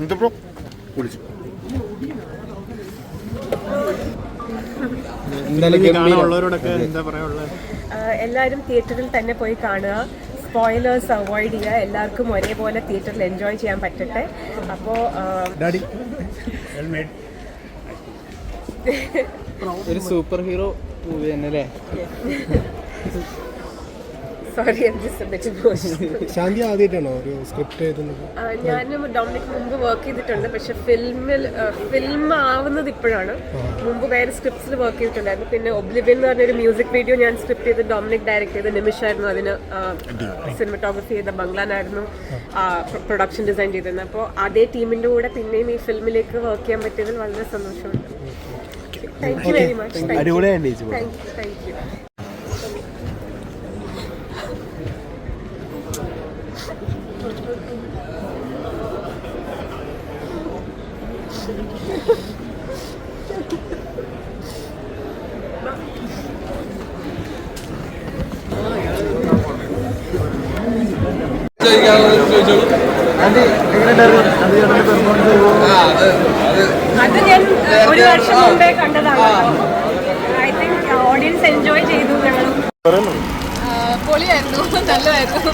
എന്ത് ബ്രോ? വിളിച്ചു. തിയേറ്ററിൽ തന്നെ പോയി കാണുക. സ്പോയിലേഴ്സ് അവോയ്ഡ് ചെയ്യുക. എല്ലാവർക്കും ഒരേപോലെ തിയേറ്ററിൽ എൻജോയ് ചെയ്യാൻ പറ്റട്ടെ. അപ്പോ ഒരു സൂപ്പർ ഹീറോ മൂവി തന്നെ അല്ലേ സോറി ശാന്തി ആദ്യമായിട്ടാണോ ഒരു സ്ക്രിപ്റ്റ് എഴുതുന്നത്? ഞാനും ഡൊമിനിക് മുമ്പ് വർക്ക് ചെയ്തിട്ടുണ്ട്. പക്ഷെ ഫിലിമിൽ ഫിലിം ആവുന്നത് ഇപ്പോഴാണ്. മുമ്പ് വേറെ സ്ക്രിപ്റ്റ്സിൽ വർക്ക് ചെയ്തിട്ടുണ്ടായിരുന്നു. പിന്നെ ഒബ്ലിവിയൻ എന്ന് പറഞ്ഞൊരു മ്യൂസിക് വീഡിയോ ഞാൻ സ്ക്രിപ്റ്റ് ചെയ്ത് ഡൊമിനിക് ഡയറക്ട് ചെയ്ത നിമിഷായിരുന്നു അതിന് സിനിമറ്റോഗ്രഫി ചെയ്ത ബംഗ്ലാനായിരുന്നു പ്രൊഡക്ഷൻ ഡിസൈൻ ചെയ്തിരുന്നത്. അപ്പോൾ അതേ ടീമിന്റെ കൂടെ പിന്നെയും ഈ ഫിലിമിലേക്ക് വർക്ക് ചെയ്യാൻ പറ്റിയതിൽ വളരെ സന്തോഷമുണ്ട്. Thank you very much thank you thank you അത് ഞാൻ ഒരു വർഷം മുമ്പേ കണ്ടതാണ്. ഐ തിങ്ക് ഓഡിയൻസ് എൻജോയ് ചെയ്തു. ഞങ്ങൾ പൊളിയായിരുന്നു. നല്ലതായിരുന്നു.